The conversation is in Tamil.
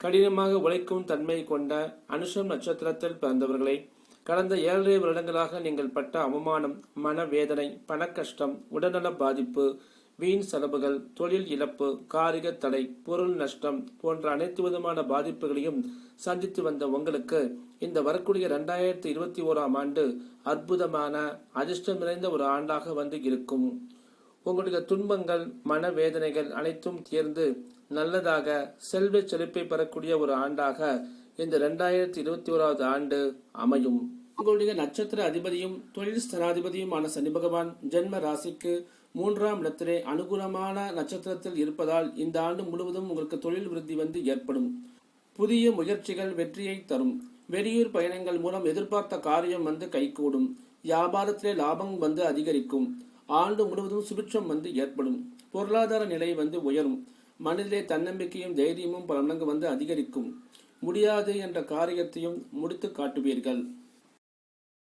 கடினமாக உழைக்கும் தன்மை கொண்ட அனுஷம் நட்சத்திரத்தில் பிறந்தவர்களை கடந்த ஏழரை வருடங்களாக நீங்கள் பட்ட அவமானம் மனவேதனை பணக்கஷ்டம் உடல்நல பாதிப்பு வீண் செலவுகள் தொழில் இழப்பு காரிக தடை பொருள் நஷ்டம் போன்ற அனைத்து விதமான பாதிப்புகளையும் சந்தித்து வந்த உங்களுக்கு இந்த வரக்கூடிய ரெண்டாயிரத்தி இருபத்தி ஓராம் ஆண்டு அற்புதமான அதிர்ஷ்டம் நிறைந்த ஒரு ஆண்டாக வந்து இருக்கும். உங்களுடைய துன்பங்கள் மனவேதனைகள் அனைத்தும் தீர்ந்து நல்லதாக செல்வ செழிப்பை பெறக்கூடிய ஒரு ஆண்டாக இந்த ரெண்டாயிரத்தி இருபத்தி ஓராவது ஆண்டு அமையும். உங்களுடைய நட்சத்திர அதிபதியும் தொழில் ஸ்தனாதிபதியுமான சனி பகவான் ஜென்ம ராசிக்கு மூன்றாம் இடத்திலே அனுகூலமான நட்சத்திரத்தில் இருப்பதால் இந்த ஆண்டு முழுவதும் உங்களுக்கு தொழில் விருத்தி வந்து ஏற்படும். புதிய முயற்சிகள் வெற்றியை தரும். வெளியூர் பயணங்கள் மூலம் எதிர்பார்த்த காரியம் வந்து கைகூடும். வியாபாரத்திலே லாபம் வந்து அதிகரிக்கும். ஆண்டு முழுவதும் சுபிட்சம் வந்து ஏற்படும். பொருளாதார நிலை வந்து உயரும். மனதிலே தன்னம்பிக்கையும் தைரியமும் பல மடங்கு வந்து அதிகரிக்கும். முடியாது என்ற காரியத்தையும் முடித்து காட்டுவீர்கள்.